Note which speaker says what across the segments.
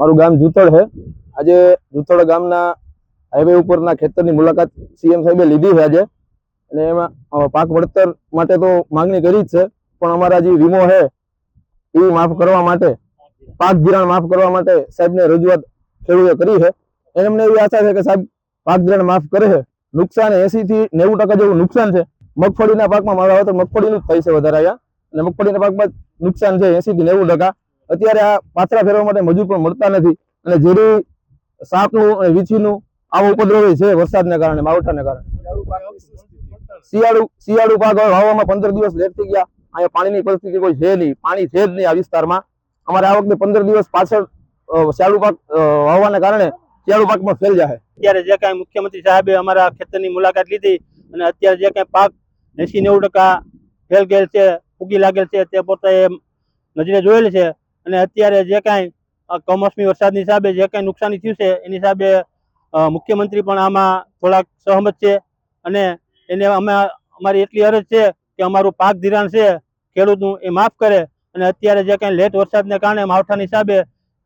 Speaker 1: મારું ગામ જૂતળ છે. આજે જૂતળ ગામના હાઈવે ઉપરના ખેતરની મુલાકાત સીએમ સાહેબે લીધી છે આજે. અને એમાં પાક વળતર માટે તો માંગણી કરી જ છે, પણ અમારા જે વીમો છે, એ માફ કરવા માટે, પાક ધિરાણ માફ કરવા માટે સાહેબને રજૂઆત ખેડૂતે કરી છે. એને અમને એવી આશા છે કે સાહેબ પાક ધિરાણ માફ કરે છે. નુકસાન એસીથી નેવું ટકા જેવું નુકસાન છે. મગફળીના પાકમાં મારા તો મગફળીનું જ થાય છે વધારે અહીંયા. અને મગફળીના પાકમાં નુકસાન છે એસીથી નેવું ટકા. અત્યારે આ પાથરા ફેરવા માટે મજૂર પણ મળતા નથી અને ઝેરી સાપનું અને વીછીનું આવો ઉપદ્રવી છે વરસાદને કારણે, માવઠાને કારણે. શિયાળુ શિયાળુ પાક વાવવામાં પંદર દિવસ લેટ થઈ ગયા. અહીંયા પાણીની પરિસ્થિતિ કોઈ છે નહીં, પાણી છે જ નહીં આ વિસ્તારમાં. અમારે આ વખતે પંદર દિવસ પાછળ શિયાળુ પાક વાવવાના કારણે શિયાળુ પાકમાં ફેલ જાય
Speaker 2: અત્યારે જે કાંઈ મુખ્યમંત્રી સાહેબે અમારા ખેતરની મુલાકાત લીધી અને અત્યારે જે કાંઈ પાક એસી નેવું ટકા ફેલ ગયેલ છે ફૂગી લાગેલ છે, તે પોતે નજરે જોયેલ છે. અને અત્યારે જે કાંઈ કમોસમી વરસાદની હિસાબે જે કાંઈ નુકસાની થયું છે, એની હિસાબે મુખ્યમંત્રી પણ આમાં થોડાક સહમત છે. અને એને અમે, અમારી એટલી અરજ છે કે અમારું પાક ધિરાણ છે, ખેડૂતનું એ માફ કરે. અને અત્યારે જે કાંઈ લેટ વરસાદને કારણે માવઠાના હિસાબે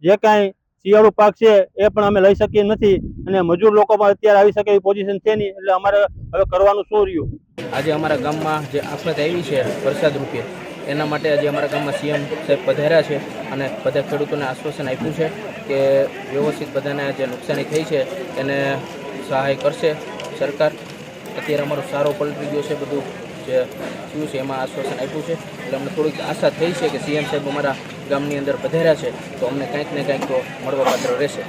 Speaker 2: જે કાંઈ શિયાળુ પાક છે, એ પણ અમે લઈ શકીએ નથી. અને મજૂર લોકો પણ અત્યારે આવી શકે એવી પોઝિશન છે નહીં, એટલે અમારે હવે કરવાનું શું રહ્યું?
Speaker 3: આજે અમારા ગામમાં જે આફત આવી છે વરસાદ રૂપે એના માટે આજે અમારા ગામમાં સીએમ સાહેબ પધાર્યા છે અને બધા ખેડૂતોને આશ્વાસન આપ્યું છે કે વ્યવસ્થિત બધાને જે નુકસાની થઈ છે, એને સહાય કરશે સરકાર. અત્યારે અમારો સારો પલટી ગયો છે, બધું જે થયું છે એમાં આશ્વાસન આપ્યું છે. એટલે અમને થોડીક આશા થઈ છે કે સીએમ સાહેબ અમારા ગામની અંદર પધાર્યા છે, તો અમને કંઈક ને કંઈક તો મળવાપાત્ર રહેશે.